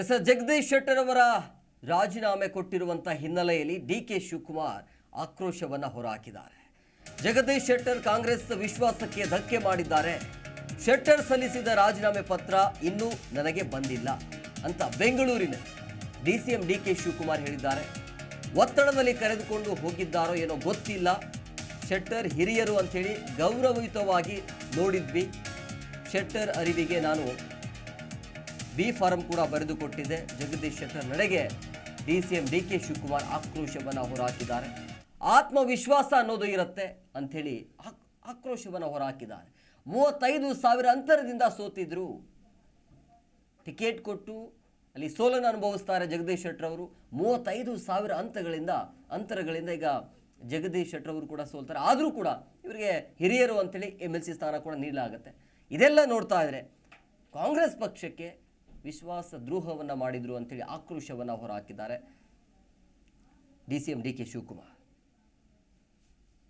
S Jagadish Shettar ಅವರ ರಾಜೀನಾಮೆ ಕೊಟ್ಟಿರುವಂಥ ಹಿನ್ನೆಲೆಯಲ್ಲಿ ಡಿ ಕೆ ಶಿವಕುಮಾರ್ ಆಕ್ರೋಶವನ್ನು ಹೊರಹಾಕಿದ್ದಾರೆ ಜಗದೀಶ್ ಶೆಟ್ಟರ್ ಕಾಂಗ್ರೆಸ್ ವಿಶ್ವಾಸಕ್ಕೆ ಧಕ್ಕೆ ಮಾಡಿದ್ದಾರೆ. ಶೆಟ್ಟರ್ ಸಲ್ಲಿಸಿದ ರಾಜೀನಾಮೆ ಪತ್ರ ಇನ್ನೂ ನನಗೆ ಬಂದಿಲ್ಲ ಅಂತ ಬೆಂಗಳೂರಿನ D C M D K Shivakumar ಹೇಳಿದ್ದಾರೆ. ಒತ್ತಡದಲ್ಲಿ ಕರೆದುಕೊಂಡು ಹೋಗಿದ್ದಾರೋ ಏನೋ ಗೊತ್ತಿಲ್ಲ. ಶೆಟ್ಟರ್ ಹಿರಿಯರು ಅಂಥೇಳಿ ಗೌರವಯುತವಾಗಿ ನೋಡಿದ್ವಿ. ಶೆಟ್ಟರ್ ಅರಿವಿಗೆ ನಾನು ಬಿ ಫಾರಂ ಕೂಡ ಬರೆದುಕೊಟ್ಟಿದೆ ಜಗದೀಶ್ ಶೆಟ್ಟರ್ ನಡೆಗೆ D C M D K Shivakumar ಆಕ್ರೋಶವನ್ನು ಹೊರಹಾಕಿದ್ದಾರೆ. ಆತ್ಮವಿಶ್ವಾಸ ಅನ್ನೋದು ಇರುತ್ತೆ ಅಂಥೇಳಿ ಆಕ್- ಆಕ್ರೋಶವನ್ನು ಹೊರಹಾಕಿದ್ದಾರೆ. ಮೂವತ್ತೈದು ಸಾವಿರ ಅಂತರದಿಂದ ಸೋತಿದ್ರು. ಟಿಕೆಟ್ ಕೊಟ್ಟು ಅಲ್ಲಿ ಸೋಲನ್ನು ಅನುಭವಿಸ್ತಾರೆ ಜಗದೀಶ್ ಶೆಟ್ಟರ್ ಅವರು. ಮೂವತ್ತೈದು ಸಾವಿರ ಅಂತಗಳಿಂದ ಅಂತರಗಳಿಂದ ಈಗ ಜಗದೀಶ್ ಶೆಟ್ಟರ್ ಅವರು ಕೂಡ ಸೋಲ್ತಾರೆ. ಆದರೂ ಕೂಡ ಇವರಿಗೆ ಹಿರಿಯರು ಅಂಥೇಳಿ ಎಂ ಎಲ್ ಸಿ ಸ್ಥಾನ ಕೂಡ ನೀಡಲಾಗುತ್ತೆ. ಇದೆಲ್ಲ ನೋಡ್ತಾ ಇದ್ರೆ ಕಾಂಗ್ರೆಸ್ ಪಕ್ಷಕ್ಕೆ ವಿಶ್ವಾಸ ದ್ರೋಹವನ್ನು ಮಾಡಿದ್ರು ಅಂತೇಳಿ ಆಕ್ರೋಶವನ್ನು ಹೊರಹಾಕಿದ್ದಾರೆ. D C M D K Shivakumar.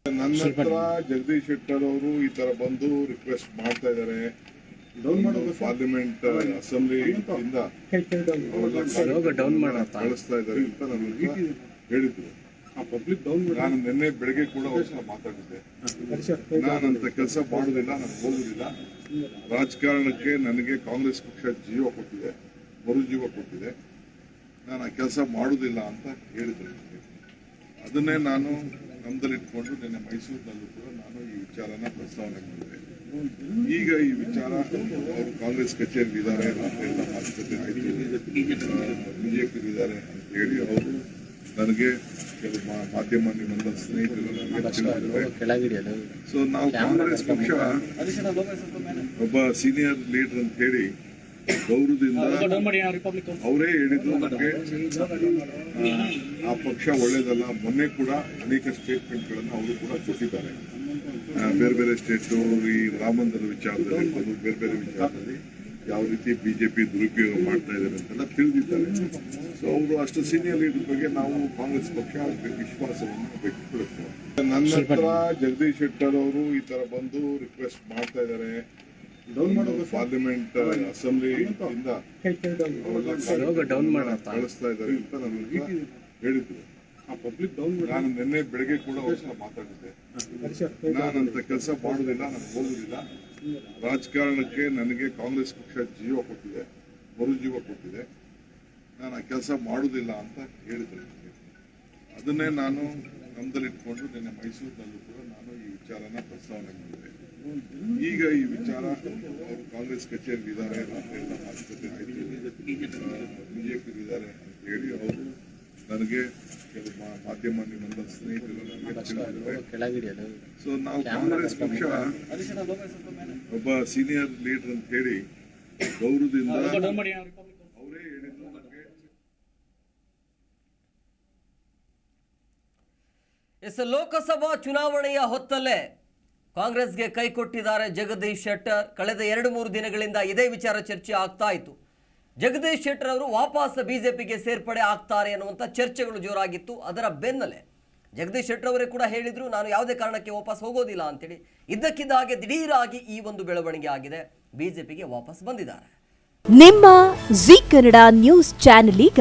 ನನ್ನ ಹತ್ರ ಜಗದೀಶ್ ಶೆಟ್ಟರ್ ಅವರು ಈ ತರ ಬಂದು ರಿಕ್ವೆಸ್ಟ್ ಮಾಡ್ತಾ ಇದ್ದಾರೆ ಪಾರ್ಲಿಮೆಂಟ್ ಅಸೆಂಬ್ಲಿ ಕಳಿಸ್ತಾ ಇದ್ದಾರೆ ಅಂತ ಹೇಳಿದ್ರು. ಪಬ್ಲಿಕ್ ಡೌನ್ ನಾನು ನಿನ್ನೆ ಬೆಳಗ್ಗೆ ಕೂಡ ಅವ್ರ ಮಾತಾಡಿದ್ದೆ. ನಾನಂತ ಕೆಲಸ ಮಾಡುದಿಲ್ಲ, ನಾನು ಹೋಗುದಿಲ್ಲ ರಾಜಕಾರಣಕ್ಕೆ ನನಗೆ ಕಾಂಗ್ರೆಸ್ ಪಕ್ಷ ಜೀವ ಕೊಟ್ಟಿದೆ, ಮರುಜೀವ ಕೊಟ್ಟಿದೆ. ನಾನು ಆ ಕೆಲಸ ಮಾಡುದಿಲ್ಲ ಅಂತ ಹೇಳಿದ್ರು ಅದನ್ನೇ ನಾನು ನಮ್ದಲ್ಲಿಟ್ಕೊಂಡು ನಿನ್ನೆ ಮೈಸೂರಿನಲ್ಲೂ ಕೂಡ ನಾನು ಈ ವಿಚಾರನ ಪ್ರಸ್ತಾವನೆ ಮಾಡಿದೆ. ಈಗ ಈ ವಿಚಾರ ಅವರು ಕಾಂಗ್ರೆಸ್ ಕಚೇರಿ ಇದ್ದಾರೆ ಎಲ್ಲ ಮಾತುಕತೆ ಆಯಿತು. ಬಿಜೆಪಿ ಇದ್ದಾರೆ ಅಂತ ಹೇಳಿ ಅವರು ನನಗೆ ಕೆಲವು ಮಾಧ್ಯಮ ನಿಮ್ಮೆಲ್ಲ ಸ್ನೇಹಿತರು ನನಗೆ ಸೊ ನಾವು ಕಾಂಗ್ರೆಸ್ ಪಕ್ಷ ಒಬ್ಬ ಸೀನಿಯರ್ ಲೀಡರ್ ಅಂತ ಹೇಳಿ ಗೌರವದಿಂದ ಅವರೇ ಹೇಳಿದ್ರು ನನಗೆ ಆ ಪಕ್ಷ ಒಳ್ಳೇದಲ್ಲ. ಮೊನ್ನೆ ಕೂಡ ಅನೇಕ ಸ್ಟೇಟ್ಮೆಂಟ್ಗಳನ್ನು ಅವರು ಕೂಡ ಕೊಟ್ಟಿದ್ದಾರೆ. ಆ, ಬೇರೆ ಬೇರೆ ಸ್ಟೇಟ್ ಈ ರಾಮಂದರ ಮಂದಿರ ವಿಚಾರದಲ್ಲಿ ಬೇರೆ ಬೇರೆ ವಿಚಾರದಲ್ಲಿ ಯಾವ ರೀತಿ ಬಿಜೆಪಿ ದುರುಪಯೋಗ ಮಾಡ್ತಾ ಇದ್ದಾರೆ ಅಂತೆಲ್ಲ ತಿಳಿದಿದ್ದಾರೆ. ಸೊ ಅವರು ಅಷ್ಟು ಸೀನಿಯರ್ ಲೀಡರ್ ಬಗ್ಗೆ ನಾವು ಕಾಂಗ್ರೆಸ್ ಪಕ್ಷ ವಿಶ್ವಾಸವನ್ನು ವ್ಯಕ್ತಪಡಿಸ್ತೇವೆ. ನನ್ನ ಹತ್ರ ಜಗದೀಶ್ ಶೆಟ್ಟರ್ ಅವರು ಈ ತರ ಬಂದು ರಿಕ್ವೆಸ್ಟ್ ಮಾಡ್ತಾ ಇದ್ದಾರೆ. ಪಾರ್ಲಿಮೆಂಟ್ ಅಸೆಂಬ್ಲಿ ಡೌನ್ ಮಾಡ ಕಳಿಸ್ತಾ ಇದ್ದಾರೆ ಅಂತ ಹೇಳಿದ್ರು. ಹೇಳಿದ್ರು ಪಬ್ಲಿಕ್ ಡೌನ್ ನಾನು ನಿನ್ನೆ ಬೆಳಗ್ಗೆ ಕೂಡ ಅವ್ರ ಮಾತಾಡಿದ್ದೆ. ನಾನಂತ ಕೆಲಸ ಮಾಡುದಿಲ್ಲ ನಾನು ಹೋಗುದಿಲ್ಲ ರಾಜಕಾರಣಕ್ಕೆ ನನಗೆ ಕಾಂಗ್ರೆಸ್ ಪಕ್ಷ ಜೀವ ಕೊಟ್ಟಿದೆ ಮರುಜೀವ ಕೊಟ್ಟಿದೆ. ನಾನು ಆ ಕೆಲಸ ಮಾಡುವುದಿಲ್ಲ ಅಂತ ಹೇಳಿದ್ರು. ಅದನ್ನೇ ನಾನು ಗಮನದಲ್ಲಿಟ್ಕೊಂಡು ನಿನ್ನೆ ಮೈಸೂರಿನಲ್ಲೂ ಕೂಡ ನಾನು ಈ ವಿಚಾರನ ಪ್ರಸ್ತಾವನೆ ಮಾಡಿದೆ. ಈಗ ಈ ವಿಚಾರ ಅವರು ಕಾಂಗ್ರೆಸ್ ಕಚೇರಿ ಇದ್ದಾರೆ ಎಲ್ಲ ಮಾತುಕತೆ ಆಯಿತು. ಬಿಜೆಪಿ ಇದ್ದಾರೆ ಅಂತ ಹೇಳಿ ಅವರು ನನಗೆ ಕೆಲವು ಮಾ- ಮಾಧ್ಯಮ ನಿಮ್ಮೆಲ್ಲ ಸ್ನೇಹಿತರು ಸೊ ನಾವು ಕಾಂಗ್ರೆಸ್ ಪಕ್ಷ ಒಬ್ಬ ಸೀನಿಯರ್ ಲೀಡರ್ ಅಂತ ಹೇಳಿ ಗೌರವದಿಂದ ಅವರೇ ಹೇಳಿದ್ರು ನನಗೆ ಎಸ್, ಲೋಕಸಭಾ ಚುನಾವಣೆಯ ಹೊತ್ತಲ್ಲೇ ಕಾಂಗ್ರೆಸ್ಗೆ ಕೈ ಕೊಟ್ಟಿದ್ದಾರೆ ಜಗದೀಶ್ ಶೆಟ್ಟರ್. ಕಳೆದ ಎರಡು ಮೂರು ದಿನಗಳಿಂದ ಇದೇ ವಿಚಾರ ಚರ್ಚೆ ಆಗ್ತಾ ಇತ್ತು. ಜಗದೀಶ್ ಶೆಟ್ಟರ್ ಅವರು ವಾಪಸ್ ಬಿಜೆಪಿಗೆ ಸೇರ್ಪಡೆ ಆಗ್ತಾರೆ ಅನ್ನುವಂಥ ಚರ್ಚೆಗಳು ಜೋರಾಗಿತ್ತು. ಅದರ ಬೆನ್ನಲ್ಲೇ ಜಗದೀಶ್ ಶೆಟ್ಟರ್ ಅವರೇ ಕೂಡ ಹೇಳಿದರು, ನಾನು ಯಾವುದೇ ಕಾರಣಕ್ಕೆ ವಾಪಸ್ ಹೋಗೋದಿಲ್ಲ ಅಂತೇಳಿ. ಇದ್ದಕ್ಕಿದ್ದ ಹಾಗೆ ದಿಢೀರಾಗಿ ಈ ಒಂದು ಬೆಳವಣಿಗೆ ಆಗಿದೆ. ಬಿಜೆಪಿಗೆ ವಾಪಸ್ ಬಂದಿದ್ದಾರೆ. ನಿಮ್ಮ ಜಿ ಕನ್ನಡ ನ್ಯೂಸ್ ಚಾನೆಲ್ ಈಗ